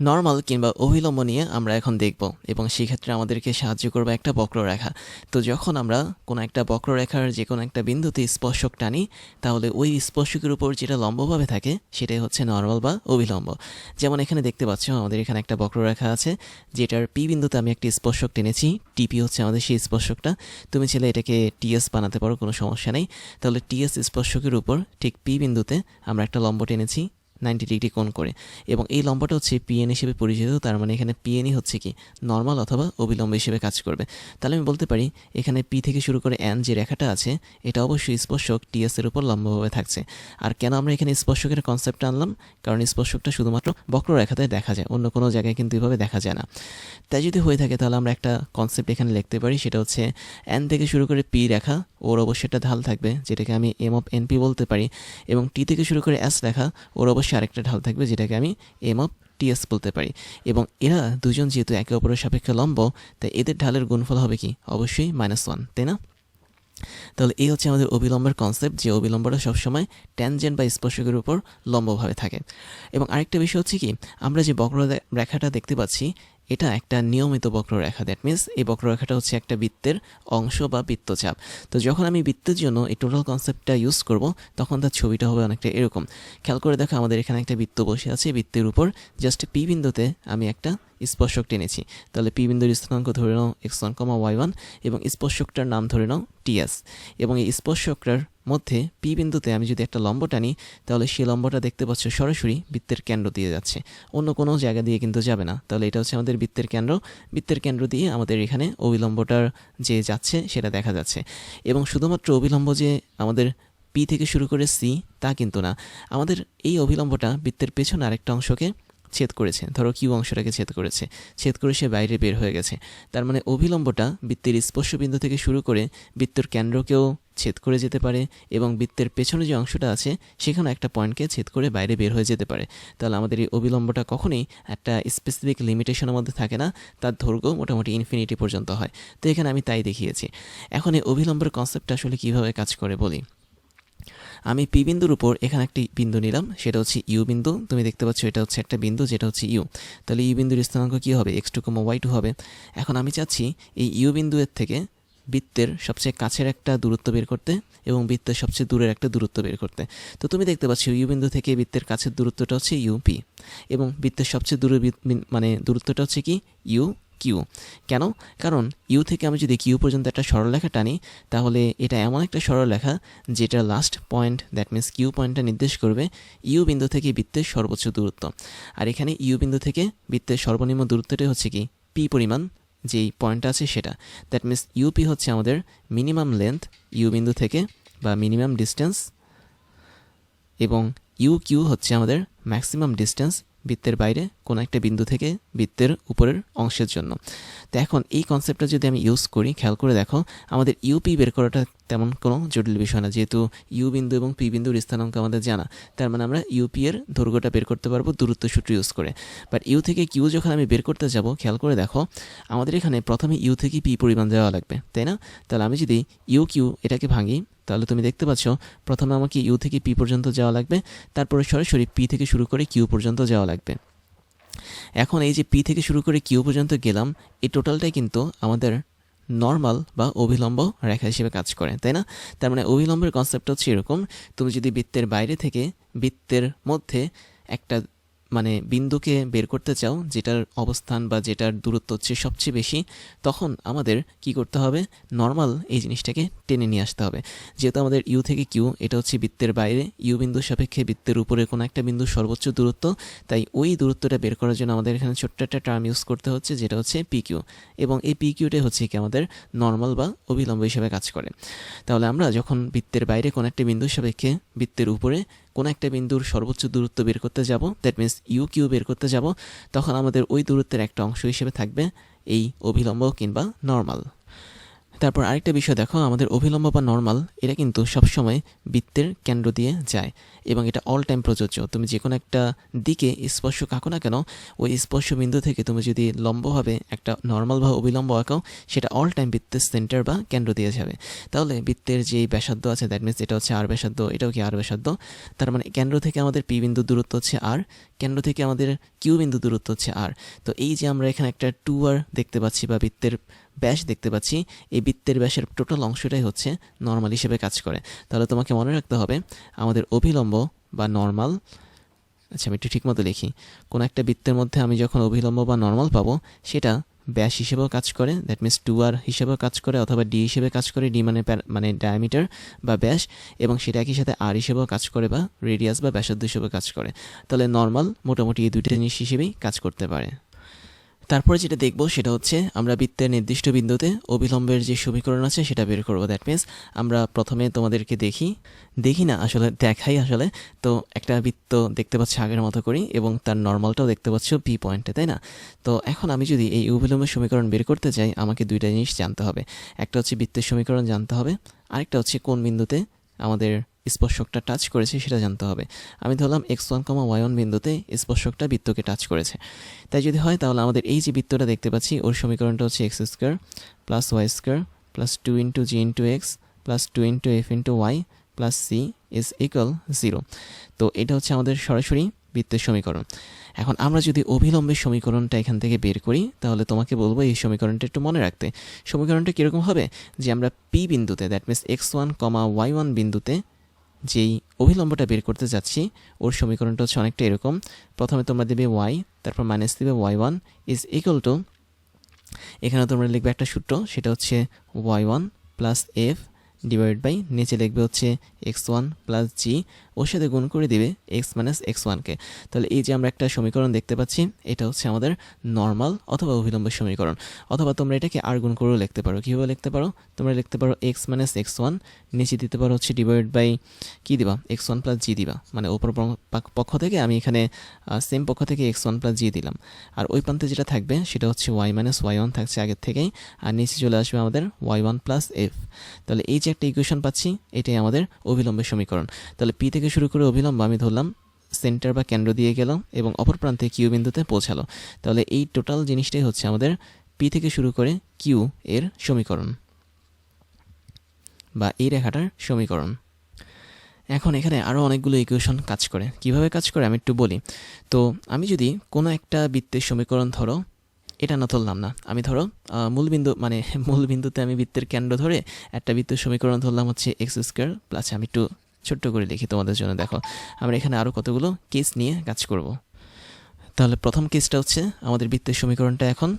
Normal কিংবা অভিলম্ব নিয়ে আমরা এখন দেখব এবং সেক্ষেত্রে আমাদেরকে সাহায্য করবে একটা বক্ররেখা। তো যখন আমরা কোনো একটা বক্ররেখার যে কোনো একটা বিন্দুতে স্পর্শক টানি, তাহলে ওই স্পর্শকের উপর যেটা লম্বভাবে থাকে, সেটাই হচ্ছে নর্মাল বা অভিলম্ব। যেমন এখানে দেখতে পাচ্ছ, আমাদের এখানে একটা বক্ররেখা আছে, যেটার পি বিন্দুতে আমি একটি স্পর্শক টেনেছি টিপি হচ্ছে আমাদের সেই স্পর্শকটা। তুমি ছেলে এটাকে টিএস বানাতে পারো, কোনো সমস্যা নেই। তাহলে টিএস স্পর্শকের উপর ঠিক পি বিন্দুতে আমরা একটা লম্ব টেনেছি নাইনটি ডিগ্রি কোণ করে। এবং এই লম্বাটা হচ্ছে পিএন হিসেবে পরিচিত, তার মানে এখানে পিএনই হচ্ছে কি? নর্মাল অথবা অবিলম্ব হিসেবে কাজ করবে। তাহলে আমি বলতে পারি, এখানে পি থেকে শুরু করে এন যে রেখাটা আছে, এটা অবশ্যই স্পর্শক টিএস এর উপর লম্বভাবে থাকছে। আর কেন আমরা এখানে স্পর্শকের কনসেপ্টটা আনলাম? কারণ স্পর্শকটা শুধুমাত্র বক্ররেখাতে দেখা যায়, অন্য কোনো জায়গায় কিন্তু এভাবে দেখা যায় না। তাই যদি হয়ে থাকে, তাহলে আমরা একটা কনসেপ্ট এখানে লিখতে পারি, সেটা হচ্ছে এন থেকে শুরু করে পি রেখা, ওর অবশ্যই একটা ঢাল থাকবে, যেটাকে আমি এম অফ এনপি বলতে পারি। এবং টি থেকে শুরু করে এস রেখা, ওর অবশ্যই আরেকটা ঢাল থাকবে যেটাকে আমি এম অফ টিএস বলতে পারি। এবং এরা দুজন যেহেতু একে অপরের সাপেক্ষে লম্ব, তাই এদের ঢালের গুণফল হবে কি? অবশ্যই মাইনাস ওয়ান তাই না? তাহলে এই হচ্ছে আমাদের অবিলম্বের কনসেপ্ট যে অবিলম্বটা সবসময় ট্যানজেন্ট বা স্পর্শকের উপর লম্বভাবে থাকে। এবং আরেকটা বিষয় হচ্ছে কি, আমরা যে বক্র রেখাটা দেখতে পাচ্ছি এটা একটা নিয়মিত বক্ররেখা দ্যাট মিন্স এই বক্ররেখাটা হচ্ছে একটা বৃত্তের অংশ বা বৃত্তচাপ। তো যখন আমি বৃত্তের জন্য এই টোটাল কনসেপ্টটা ইউজ করব, তখন তার ছবিটা হবে অনেকটা এরকম। খেয়াল করে দেখো আমাদের এখানে একটা বৃত্ত বসে আছে, বৃত্তের উপর। জাস্ট পি বিন্দুতে আমি একটা স্পর্শক টেনেছি। তাহলে পি বিন্দুর স্থানাঙ্ক ধরে নাও X one comma Y one এবং স্পর্শকটার নাম ধরে নাও টিএস এবং এই স্পর্শকটার মধ্যে পি বিন্দুতে আমি যদি একটা লম্ব টানি, তাহলে সেই লম্বটা দেখতে পাচ্ছ সরাসরি বৃত্তের কেন্দ্র দিয়ে যাচ্ছে। অন্য কোনো জায়গা দিয়ে কিন্তু যাবে না। তাহলে এটা হচ্ছে আমাদের বৃত্তের কেন্দ্র। বৃত্তের কেন্দ্র দিয়ে আমাদের এখানে অবিলম্বটার যে যাচ্ছে, সেটা দেখা যাচ্ছে। এবং শুধুমাত্র অবিলম্ব যে আমাদের পি থেকে শুরু করে সি, তা কিন্তু না। আমাদের এই অবিলম্বটা বৃত্তের পেছনে আরেকটা অংশকে ছেদ করেছে। ধরো কিউ অংশটাকে ছেদ করেছে। ছেদ করে সে বাইরে বের হয়ে গেছে। তার মানে অভিলম্বটা বৃত্তের স্পর্শবিন্দু থেকে শুরু করে বৃত্তের কেন্দ্রকেও ছেদ করে যেতে পারে এবং বৃত্তের পেছনে যে অংশটা আছে, সেখানে একটা পয়েন্টকে ছেদ করে বাইরে বের হয়ে যেতে পারে। তাহলে আমাদের এই অবিলম্বটা কখনোই একটা স্পেসিফিক লিমিটেশনের মধ্যে থাকে না, তার দৈর্ঘ্য মোটামুটি ইনফিনিটি পর্যন্ত হয়। তো এখানে আমি তাই দেখিয়েছি। এখন এই অবিলম্বের কনসেপ্টটা আসলে কীভাবে কাজ করে বলি? আমি পি বিন্দুর উপর এখানে একটি বিন্দু নিলাম, সেটা হচ্ছে ইউ বিন্দু। তুমি দেখতে পাচ্ছ এটা হচ্ছে একটা বিন্দু, যেটা হচ্ছে ইউ। তাহলে ইউ বিন্দুর স্থানাঙ্ক কী হবে? X two comma Y two হবে। এখন আমি চাচ্ছি এই ইউ বিন্দুয়ের থেকে বৃত্তের সবচেয়ে কাছের একটা দূরত্ব বের করতে এবং বৃত্তের সবচেয়ে দূরের একটা দূরত্ব বের করতে। তো তুমি দেখতে পাচ্ছ ইউ বিন্দু থেকে বৃত্তের কাছের দূরত্বটা হচ্ছে ইউপি এবং বৃত্তের সবচেয়ে দূরের মানে দূরত্বটা হচ্ছে কি? U Q. কেন? কারণ ইউ থেকে আমি যদি কিউ পর্যন্ত একটা সরলরেখা টানি, তাহলে এটা এমন একটা সরলরেখা যেটা last point that means Q পয়েন্টটা নির্দেশ করবে ইউ বিন্দু থেকে বৃত্তের সর্বোচ্চ দূরত্ব। আর এখানে ইউ বিন্দু থেকে বৃত্তের সর্বনিম্ন দূরত্বটাই হচ্ছে কি? পি পরিমাণ যেই পয়েন্টটা আছে সেটা। দ্যাট মিনস ইউপি হচ্ছে আমাদের মিনিমাম লেন্থ ইউ বিন্দু থেকে বা মিনিমাম ডিস্টেন্স এবং ইউ কিউ হচ্ছে আমাদের ম্যাক্সিমাম ডিস্টেন্স বৃত্তের বাইরে কোনো একটা বিন্দু থেকে বৃত্তের উপরের অংশের জন্য। তো এখন এই কনসেপ্টটা যদি আমি ইউজ করি, খেয়াল করে দেখো, আমাদের ইউপি বের করাটা তেমন কোনো জটিল বিষয় না। যেহেতু ইউ বিন্দু এবং পি বিন্দুর স্থানাঙ্ক আমাদের জানা, তার মানে আমরা ইউপি এর দৈর্ঘ্যটা বের করতে পারব দূরত্ব সূত্র ইউজ করে। বাট ইউ থেকে কিউ যখন আমি বের করতে যাব, খেয়াল করে দেখো, আমাদের এখানে প্রথমে ইউ থেকে পি পরিমাণ দেওয়া লাগবে, তাই না? তাহলে আমি যদি ইউ কিউ এটাকে ভাঙি তাহলে তুমি দেখতে পাচ্ছ, প্রথমে আমাকে ইউ থেকে পি পর্যন্ত যাওয়া লাগবে, তারপরে সরাসরি পি থেকে শুরু করে কিউ পর্যন্ত যাওয়া লাগবে। এখন এই যে পি থেকে শুরু করে কিউ পর্যন্ত গেলাম, এই টোটালটাই কিন্তু আমাদের নর্মাল বা অভিলম্ব রেখা হিসেবে কাজ করে, তাই না? তার মানে অভিলম্বের কনসেপ্ট হচ্ছে এরকম, তুমি যদি বৃত্তের বাইরে থেকে বৃত্তের মধ্যে একটা মানে বিন্দুকে বের করতে চাও, যেটার অবস্থান বা যেটার দূরত্ব হচ্ছে সবচেয়ে বেশি, তখন আমাদের কি করতে হবে? নর্মাল এই জিনিসটাকে টেনে নিয়ে আসতে হবে। যেহেতু আমাদের ইউ থেকে কিউ এটা হচ্ছে বৃত্তের বাইরে। ইউ বিন্দুর সাপেক্ষে বৃত্তের উপরে কোনো একটা বিন্দুর সর্বোচ্চ দূরত্ব। তাই ওই দূরত্বটা বের করার জন্য আমাদের এখানে ছোট্ট একটা টার্ম ইউজ করতে হচ্ছে, যেটা হচ্ছে পি কিউ এবং এই পি কিউটাই হচ্ছে কি আমাদের নর্মাল বা অবিলম্ব হিসেবে কাজ করে। তাহলে আমরা যখন বৃত্তের বাইরে কোনো একটা বিন্দুর সাপেক্ষে বৃত্তের উপরে কোনো একটা বিন্দুর সর্বোচ্চ দূরত্ব বের করতে যাব দ্যাট মিনস ইউ কিউ বের করতে যাব, তখন আমাদের ওই দূরত্বের একটা অংশ হিসেবে থাকবে এই অভিলম্ব কিংবা নর্মাল তারপর আরেকটা বিষয় দেখো, আমাদের অভিলম্ব বা নর্মাল এটা কিন্তু সবসময় বৃত্তের কেন্দ্র দিয়ে যায় এবং এটা অল টাইম প্রযোজ্য। তুমি যে কোনো একটা দিকে স্পর্শ আঁকো না কেন, ওই স্পর্শ বিন্দু থেকে তুমি যদি লম্বভাবে একটা নর্মাল বা অবিলম্ব আঁকাও, সেটা অল টাইম বৃত্তের সেন্টার বা কেন্দ্র দিয়ে যাবে। তাহলে বৃত্তের যেই ব্যাসার্ধ আছে দ্যাট মিনস এটা হচ্ছে আর ব্যাসার্ধ, এটাও কি আর ব্যাসার্ধ? তার মানে কেন্দ্র থেকে আমাদের পি বিন্দু দূরত্ব হচ্ছে আর কেন্দ্র থেকে আমাদের কিউ বিন্দু দূরত্ব হচ্ছে আর তো এই যে আমরা এখানে একটা টু আর দেখতে পাচ্ছি বা বৃত্তের ব্যাস দেখতে পাচ্ছি, এই বৃত্তের ব্যাসের টোটাল অংশটাই হচ্ছে নর্মাল হিসেবে কাজ করে। তাহলে তোমাকে মনে রাখতে হবে, আমাদের অভিলম্ব বা নর্মাল আচ্ছা আমি একটু ঠিকমতো লিখি, কোনো একটা বৃত্তের মধ্যে আমি যখন অভিলম্ব বা নর্মাল পাবো, সেটা ব্যাস হিসেবেও কাজ করে দ্যাট মিনস টু আর হিসেবেও কাজ করে অথবা ডি হিসেবে কাজ করে ডি মানে মানে ডায়ামিটার বা ব্যাস, এবং সেটা একই সাথে আর হিসেবেও কাজ করে বা রেডিয়াস বা ব্যাসার্ধ হিসেবে কাজ করে। তাহলে নর্মাল মোটামুটি এই দুইটা জিনিস হিসেবেই কাজ করতে পারে। তারপরে যেটা দেখব সেটা হচ্ছে আমরা বৃত্তের নির্দিষ্ট বিন্দুতে অবিলম্বের যে সমীকরণ আছে সেটা বের করব। দ্যাট মিনস আমরা প্রথমে তোমাদেরকে দেখি। দেখি না, আসলে দেখাই আসলে। তো একটা বৃত্ত দেখতে পাচ্ছি আগের মতো করি এবং তার নর্মালটাও দেখতে পাচ্ছ পি পয়েন্টে তাই না? তো এখন আমি যদি এই অবিলম্বের সমীকরণ বের করতে চাই আমাকে দুইটা জিনিস জানতে হবে। একটা হচ্ছে বৃত্তের সমীকরণ জানতে হবে। আরেকটা হচ্ছে কোন বিন্দুতে আমাদের স্পর্শকটা টাচ করেছে সেটা জানতে হবে। আমি ধরলাম X one comma Y one বিন্দুতে স্পর্শকটা বৃত্তকে টাচ করেছে। তাই যদি হয়, তাহলে আমাদের এই যে বৃত্তটা দেখতে পাচ্ছি, ওর সমীকরণটা হচ্ছে X square plus Y square plus two into G into X plus two into F into Y plus C is equal zero তো এটা হচ্ছে আমাদের সরাসরি বৃত্তের সমীকরণ। এখন আমরা যদি অভিলম্বের সমীকরণটা এখান থেকে বের করি, তাহলে তোমাকে বলব এই সমীকরণটা একটু মনে রাখতে। সমীকরণটা কীরকম হবে? যে আমরা পি বিন্দুতে that means X one comma Y one বিন্দুতে যেই অভিলম্বটা বের করতে যাচ্ছি, ওর সমীকরণটা হচ্ছে অনেকটা এরকম। প্রথমে তোমরা দেবে ওয়াই তারপর মাইনাস দেবে Y one is equal to এখানে তোমরা লিখবে একটা সূত্র, সেটা হচ্ছে Y one plus F divide by নিচে লিখবে হচ্ছে এক্স ওয়ান প্লাস জি ওর সাথে গুণ করে দিবে এক্স মাইনাস এক্স ওয়ানকে তাহলে এই যে আমরা একটা সমীকরণ দেখতে পাচ্ছি, এটা হচ্ছে আমাদের নর্মাল অথবা অভিলম্বের সমীকরণ। অথবা তোমরা এটাকে আর গুণ করেও লিখতে পারো। কীভাবে লিখতে পারো? তোমরা লিখতে পারো এক্স মাইনাস এক্স ওয়ান নিচে দিতে পারো হচ্ছে ডিভাইড বাই কী দিবা? এক্স ওয়ান প্লাস জি দিবা। মানে ওপর পক্ষ থেকে আমি এখানে সেম পক্ষ থেকে এক্স ওয়ান প্লাস জি দিলাম। আর ওই প্রান্তে যেটা থাকবে সেটা হচ্ছে ওয়াই মাইনাস ওয়াই ওয়ান থাকছে আগের থেকেই। আর নিচে চলে আসবে আমাদের ওয়াই ওয়ান প্লাস এফ তাহলে এই যে একটা ইকুয়েশন পাচ্ছি, এটাই আমাদের অভিলম্বের সমীকরণ। তাহলে পি থেকে শুরু করে অভিলম্ব আমি ধরলাম সেন্টার বা কেন্দ্র দিয়ে গেল এবং অপর প্রান্তে কিউ বিন্দুতে পৌঁছালো। তাহলে এই টোটাল জিনিসটাই হচ্ছে আমাদের পি থেকে শুরু করে কিউ এর সমীকরণ বা এই রেখাটার সমীকরণ। এখন এখানে আরও অনেকগুলো ইকুয়েশন কাজ করে। কীভাবে কাজ করে? আমি একটু বলি। তো আমি যদি কোনো একটা বৃত্তের সমীকরণ ধরো, এটা না ধরলাম না। আমি ধরো মূলবিন্দু মানে মূলবিন্দুতে আমি বৃত্তের কেন্দ্র ধরে একটা বৃত্তের সমীকরণ ধরলাম হচ্ছে এক্স স্কোয়ার প্লাস আমি একটু ছোট্ট করে লিখি তোমাদের জন্য। দেখো, আমরা এখানে আরও কতগুলো কেস নিয়ে কাজ করব। তাহলে প্রথম কেসটা হচ্ছে আমাদের বৃত্তের সমীকরণটা এখন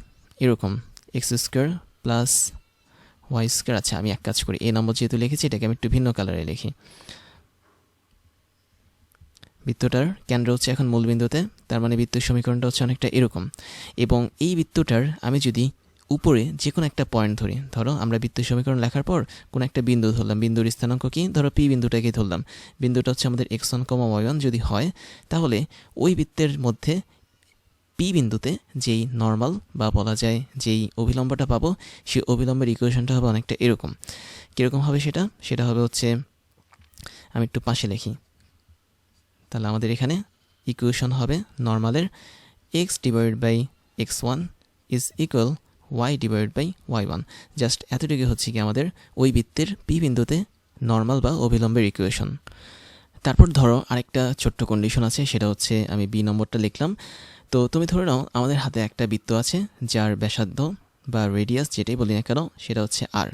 এরকম X square plus Y square আচ্ছা আমি এক কাজ করি, এই নম্বর যেহেতু লিখেছি, এটাকে আমি একটু ভিন্ন কালারে লিখি। বৃত্তটার কেন্দ্র হচ্ছে এখন মূলবিন্দুতে, তার মানে বৃত্তের সমীকরণটা হচ্ছে অনেকটা এরকম। এবং এই বৃত্তটার আমি যদি উপরে যে কোনো একটা পয়েন্ট ধরি। ধরো, আমরা বৃত্তের সমীকরণ লেখার পর কোনো একটা বিন্দু ধরলাম। বিন্দুর স্থানাঙ্ক কি? ধরো পি বিন্দুটাকে ধরলাম। বিন্দুটা হচ্ছে আমাদের এক্স ওয়ান কমা ওয়ান যদি হয়, তাহলে ওই বৃত্তের মধ্যে পি বিন্দুতে যেই নর্মাল বা বলা যায় যেই অভিলম্বটা পাবো, সেই অভিলম্বের ইকুয়েশনটা হবে অনেকটা এরকম। কীরকম হবে সেটা? সেটা হবে হচ্ছে, আমি একটু পাশে লিখি। তাহলে আমাদের এখানে ইকুয়েশন হবে নর্মালের X divide by X one is equal Y divide by Y one just এতটুকু হচ্ছে কি আমাদের ওই বৃত্তের পি বিন্দুতে নর্মাল বা অবিলম্বের ইকুয়েশন তারপর ধরো আরেকটা ছোট্ট কন্ডিশন আছে, সেটা হচ্ছে আমি বি নম্বরটা লিখলাম। তো তুমি ধরে নাও, আমাদের হাতে একটা বৃত্ত আছে, যার ব্যাসার্ধ বা রেডিয়াস যেটাই বলি না কেন, সেটা হচ্ছে আর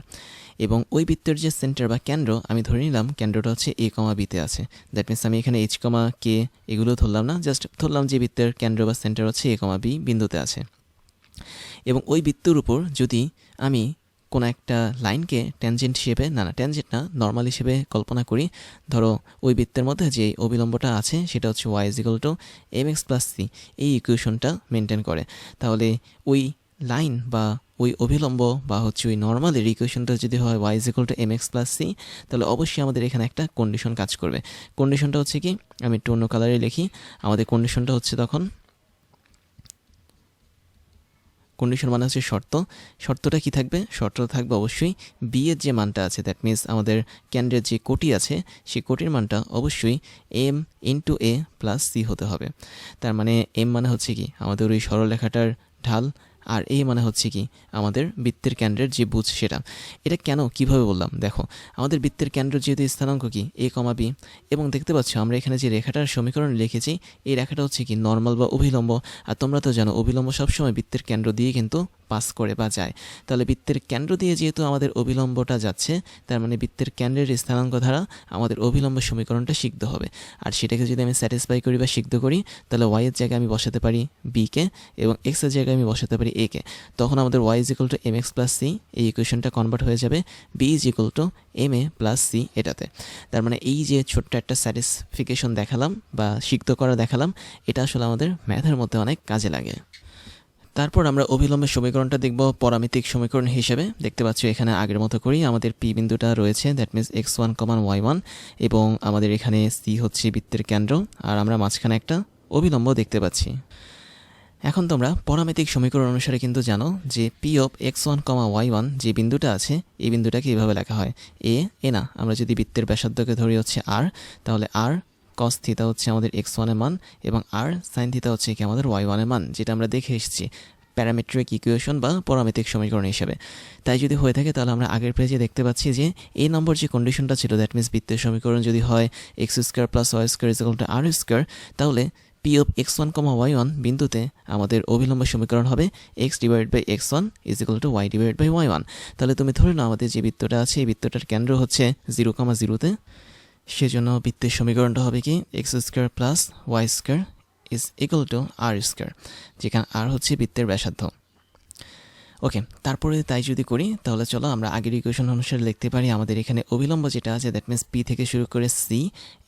এবং ওই বৃত্তের যে সেন্টার বা কেন্দ্র, আমি ধরে নিলাম কেন্দ্রটা হচ্ছে এ কমা বিতে আছে। দ্যাট মিনস আমি এখানে এইচ কমা কে এগুলো ধরলাম না জাস্ট ধরলাম যে বৃত্তের কেন্দ্র বা সেন্টার হচ্ছে এ কমা বি বিন্দুতে আছে। এবং ওই বৃত্তর উপর যদি আমি কোনো একটা লাইনকে ট্যানজেন্ট হিসেবে, না না ট্যানজেন্ট না নর্মাল হিসেবে কল্পনা করি, ধরো ওই বৃত্তের মধ্যে যে অবিলম্বটা আছে, সেটা হচ্ছে Y is equal to M X plus C এই ইকুয়েশনটা মেনটেন করে। তাহলে ওই লাইন বা ওই অভিলম্ব বা হচ্ছে ওই নর্মালের ইকুয়েশনটা যদি হয় Y is equal to M X plus C তাহলে অবশ্যই আমাদের এখানে একটা কন্ডিশন কাজ করবে। কন্ডিশনটা হচ্ছে কি, আমি একটু অন্য কালারে লিখি, আমাদের কন্ডিশনটা হচ্ছে তখন কন্ডিশন মানে হচ্ছে শর্ত। শর্তটা কি থাকবে? শর্তটা থাকবে অবশ্যই বি এর যে মানটা আছে দ্যাট মিনস আমাদের ক্যান্ডের যে কোটি আছে, সেই কোটির মানটা অবশ্যই M into A plus C হতে হবে। তার মানে এম মানে হচ্ছে কি? আমাদের ওই সরলরেখাটার ঢাল আর এই মানে হচ্ছে কি, আমাদের বৃত্তের কেন্দ্রের যে বুঝ সেটা। এটা কেন, কীভাবে বললাম? দেখো, আমাদের বৃত্তের কেন্দ্র যেহেতু স্থানাঙ্ক কি? A comma B. এবং দেখতে পাচ্ছ, আমরা এখানে যে রেখাটার সমীকরণ লিখেছি, এই রেখাটা হচ্ছে কি নর্মাল বা অভিলম্ব। আর তোমরা তো জানো, অভিলম্ব সবসময় বৃত্তের কেন্দ্র দিয়ে কিন্তু পাস করে বা যায়। তাহলে বৃত্তের কেন্দ্র দিয়ে যেহেতু আমাদের অবিলম্বটা যাচ্ছে, তার মানে বৃত্তের কেন্দ্রের স্থানাঙ্ক দ্বারা আমাদের অভিলম্ব সমীকরণটা সিদ্ধ হবে। আর সেটাকে যদি আমি স্যাটিসফাই করি বা সিদ্ধ করি, তাহলে ওয়াইয়ের জায়গায় আমি বসাতে পারি বিকে এবং এক্সের জায়গায় আমি বসাতে পারি একে তখন আমাদের Y is equal to M X plus C এই ইকুয়েশনটা কনভার্ট হয়ে যাবে। B is equal to M A plus C এটাতে। তার মানে এই যে ছোট্ট একটা স্যাটিসফিকেশন দেখালাম বা সিদ্ধ করা দেখালাম, এটা আসলে আমাদের ম্যাথের মধ্যে অনেক কাজে লাগে। তারপর আমরা অভিলম্বের সমীকরণটা দেখব পরামিতিক সমীকরণ হিসেবে। দেখতে পাচ্ছ এখানে আগের মতো করেই আমাদের পি বিন্দুটা রয়েছে that means X one comma Y one এবং আমাদের এখানে সি হচ্ছে বৃত্তের কেন্দ্র, আর আমরা মাঝখানে একটা অভিলম্ব দেখতে পাচ্ছি। এখন তোমরা পরামিতিক সমীকরণ অনুসারে কিন্তু জানো যে P of X one comma Y one যে বিন্দুটা আছে, এই বিন্দুটাকে এইভাবে লেখা হয়। এ এ না, আমরা যদি বৃত্তের ব্যাসার্ধকে ধরি হচ্ছে আর তাহলে আর কস থিতা হচ্ছে আমাদের এক্স ওয়ানের মান এবং আর সাইন থিতা হচ্ছে কি আমাদের ওয়াই ওয়ানের মান, যেটা আমরা দেখে এসেছি প্যারামেট্রিক ইকুয়েশন বা পরামিতিক সমীকরণ হিসেবে। তাই যদি হয়ে থাকে তাহলে আমরা আগের পেজে দেখতে পাচ্ছি যে এই নম্বর যে কন্ডিশনটা ছিল দ্যাট মিনস বৃত্তের সমীকরণ যদি হয় X square plus Y square is equal to R square তাহলে P of X one comma Y one বিন্দুতে আমাদের অবিলম্ব সমীকরণ হবে X divide by X one is equal to Y divide by Y one তাহলে তুমি ধরে নাও আমাদের যে বৃত্তটা আছে, এই বৃত্তটার কেন্দ্র হচ্ছে জিরো কমা জিরোতে সেজন্য বৃত্তের সমীকরণটা হবে কি? X square plus Y square is equal to R square যেখানে আর হচ্ছে বৃত্তের ব্যাসার্ধ। ওকে, তারপরে তাই যদি করি, তাহলে চলো আমরা আগের ইকুয়েশন অনুসারে লিখতে পারি, আমাদের এখানে অবিলম্ব যেটা আছে দ্যাট মিনস পি থেকে শুরু করে সি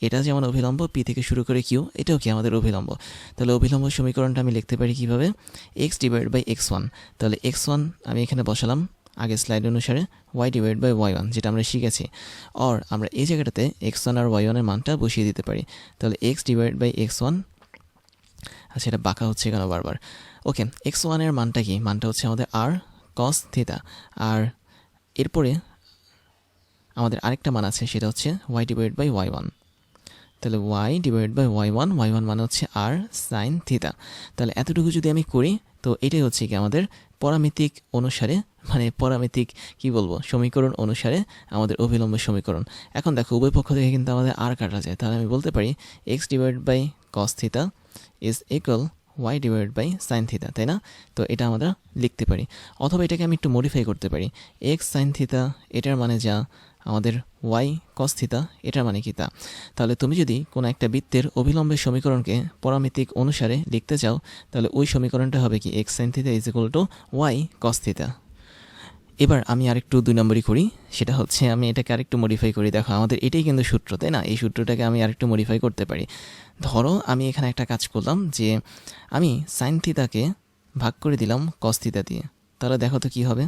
এটা যেমন অবিলম্ব পি থেকে শুরু করে কিউ এটাও কি আমাদের অবিলম্ব? তাহলে অবিলম্ব সমীকরণটা আমি লিখতে পারি কীভাবে? X divide by X one তাহলে এক্স ওয়ান আমি এখানে বসালাম আগের স্লাইড অনুসারে Y divide by Y one যেটা আমরা শিখেছি। অর আমরা এই জায়গাটাতে এক্স ওয়ান আর ওয়াই ওয়ানের মানটা বসিয়ে দিতে পারি। তাহলে X divide by X one আচ্ছা এটা বাঁকা হচ্ছে কেন বারবার? ওকে এক্স ওয়ানের মানটা কি? মানটা হচ্ছে আমাদের আর কস থিতা আর এরপরে আমাদের আরেকটা মান আছে, সেটা হচ্ছে Y divide by Y one তাহলে Y divide by Y one Y one মানে হচ্ছে আর সাইন থিতা তাহলে এতটুকু যদি আমি করি, তো এটাই হচ্ছে কি আমাদের পরামিতিক অনুসারে মানে পরামিতিক, কি বলব, সমীকরণ অনুসারে আমাদের অভিলম্ব সমীকরণ। এখন দেখো, উভয় পক্ষ থেকে কিন্তু আমাদের আর কাটা যায়। তাহলে আমি বলতে পারি X divide by cos theta is equal Y divide by sine theta তাই না? তো এটা আমরা লিখতে পারি। অথবা এটাকে আমি একটু মডিফাই করতে পারি। এক্স সাইন থিতা এটার মানে যা? আমাদের ওয়াই কস থিতা এটার মানে কি তা? তাহলে তুমি যদি কোনো একটা বৃত্তের অবিলম্বের সমীকরণকে পরামিতিক অনুসারে লিখতে চাও, তাহলে ওই সমীকরণটা হবে কি? X sine theta is equal to Y cos theta এবার আমি আরেকটু দুই নম্বরই করি, সেটা হচ্ছে আমি এটাকে আরেকটু মডিফাই করি। দেখো, আমাদের এটাই কিন্তু সূত্র, তাই না? এই সূত্রটাকে আমি আরেকটু মডিফাই করতে পারি। ধরো, আমি এখানে একটা কাজ করলাম যে, আমি সাইন থিতাকে ভাগ করে দিলাম কস্তিতা দিয়ে। তাহলে দেখো তো কী হবে।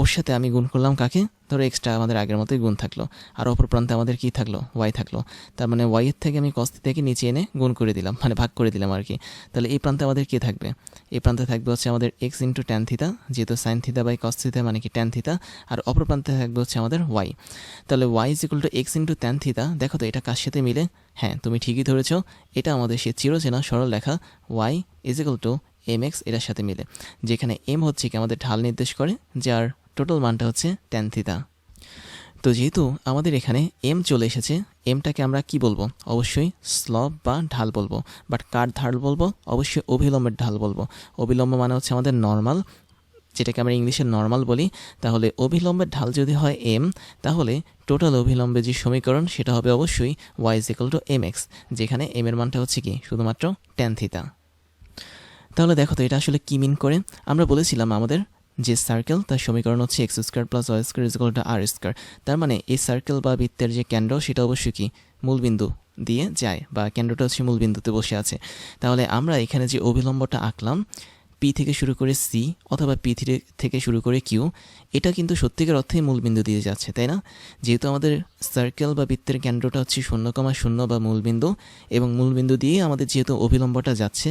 ওর সাথে আমি গুণ করলাম কাকে? ধরো এক্সট্রা আমাদের আগের মতোই গুণ থাকল। আর অপর প্রান্তে আমাদের কী থাকল? ওয়াই থাকল। তার মানে ওয়াইয়ের থেকে আমি কস্তি থেকে নিচে এনে গুণ করে দিলাম মানে ভাগ করে দিলাম আর কি। তাহলে এই প্রান্তে আমাদের কী থাকবে? এই প্রান্তে থাকবে হচ্ছে আমাদের এক্স ইন্টু ট্যান থিতা যেহেতু সাইন থিতা বাই কস থিতা মানে কি ট্যান থিতা আর অপর প্রান্তে থাকবে হচ্ছে আমাদের ওয়াই তাহলে Y is equal to X into tan theta দেখো তো এটা কার সাথে মিলে? হ্যাঁ তুমি ঠিকই ধরেছ, এটা আমাদের সে চিরচেনা সরল লেখা Y is equal to M X এটার সাথে মিলে। যেখানে এম হচ্ছে কি আমাদের ঢাল নির্দেশ করে, যার টোটাল মানটা হচ্ছে ট্যান তো যেহেতু আমাদের এখানে এম চলে এসেছে এমটাকে আমরা কি বলব? অবশ্যই স্লব বা ঢাল বলব। বাট কার ঢাল বলব? অবশ্যই অবিলম্বের ঢাল বলব। অবিলম্ব মানে হচ্ছে আমাদের নর্মাল যেটাকে আমরা ইংলিশে নর্মাল বলি। তাহলে অবিলম্বের ঢাল যদি হয় এম তাহলে টোটাল অবিলম্বে যে সমীকরণ, সেটা হবে অবশ্যই Y is equal to M X যেখানে এম এর মানটা হচ্ছে কি? শুধুমাত্র ট্যান থিতা তাহলে দেখো তো, এটা আসলে কি মিন করে? আমরা বলেছিলাম আমাদের যে সার্কেল তার সমীকরণ হচ্ছে X square plus Y square is equal to R square তার মানে এই সার্কেল বা বৃত্তের যে কেন্দ্র, সেটা অবশ্যই কি? মূলবিন্দু দিয়ে যায়, বা কেন্দ্রটা হচ্ছে মূলবিন্দুতে বসে আছে। তাহলে আমরা এখানে যে অবিলম্বটা আঁকলাম পি থেকে শুরু করে সি অথবা পি থেকে শুরু করে কিউ এটা কিন্তু সত্যিকার অর্থেই মূলবিন্দু দিয়ে যাচ্ছে, তাই না? যেহেতু আমাদের সার্কেল বা বৃত্তের কেন্দ্রটা হচ্ছে শূন্য কমা শূন্য বা মূলবিন্দু, এবং মূলবিন্দু দিয়ে আমাদের যেহেতু অবিলম্বটা যাচ্ছে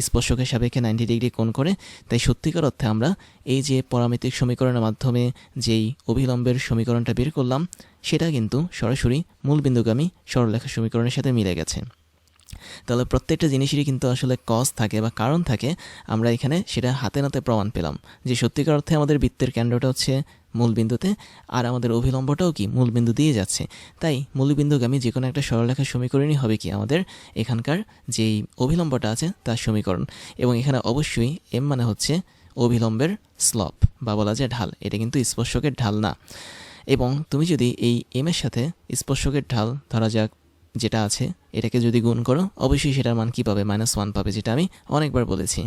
স্পর্শকের সাপেক্ষে নাইনটি ডিগ্রি কোণ করে। তাই সত্যিকার অর্থে আমরা এই যে পরামিতিক সমীকরণের মাধ্যমে যেই অভিলম্বের সমীকরণটা বের করলাম, সেটা কিন্তু সরাসরি মূলবিন্দুগামী সরলরেখা সমীকরণের সাথে মিলে গেছে। তাহলে প্রত্যেকটা জিনিসেরই কিন্তু আসলে কজ থাকে বা কারণ থাকে, আমরা এখানে সেটা হাতে নাতে প্রমাণ পেলাম। যে সত্যিকার অর্থে আমাদের বৃত্তের কেন্দ্রটা হচ্ছে মূলবিন্দুতে, আর আমাদের অভিলম্বটাও কি মূলবিন্দু দিয়ে যাচ্ছে। তাই মূলবিন্দুগামী যে কোনো একটা সরলরেখার সমীকরণই হবে কি আমাদের এখানকার যেই অভিলম্বটা আছে তার সমীকরণ। এবং এখানে অবশ্যই এম মানে হচ্ছে অভিলম্বের স্লপ বা বলা যায় ঢাল। এটা কিন্তু স্পর্শকের ঢাল না। এবং তুমি যদি এই এম এর সাথে স্পর্শকের ঢাল ধরা যাক যেটা আছে, এটাকে যদি গুণ করো, অবশ্যই সেটার মান কী পাবে? মাইনাস ওয়ান পাবে, যেটা আমি অনেকবার বলেছি।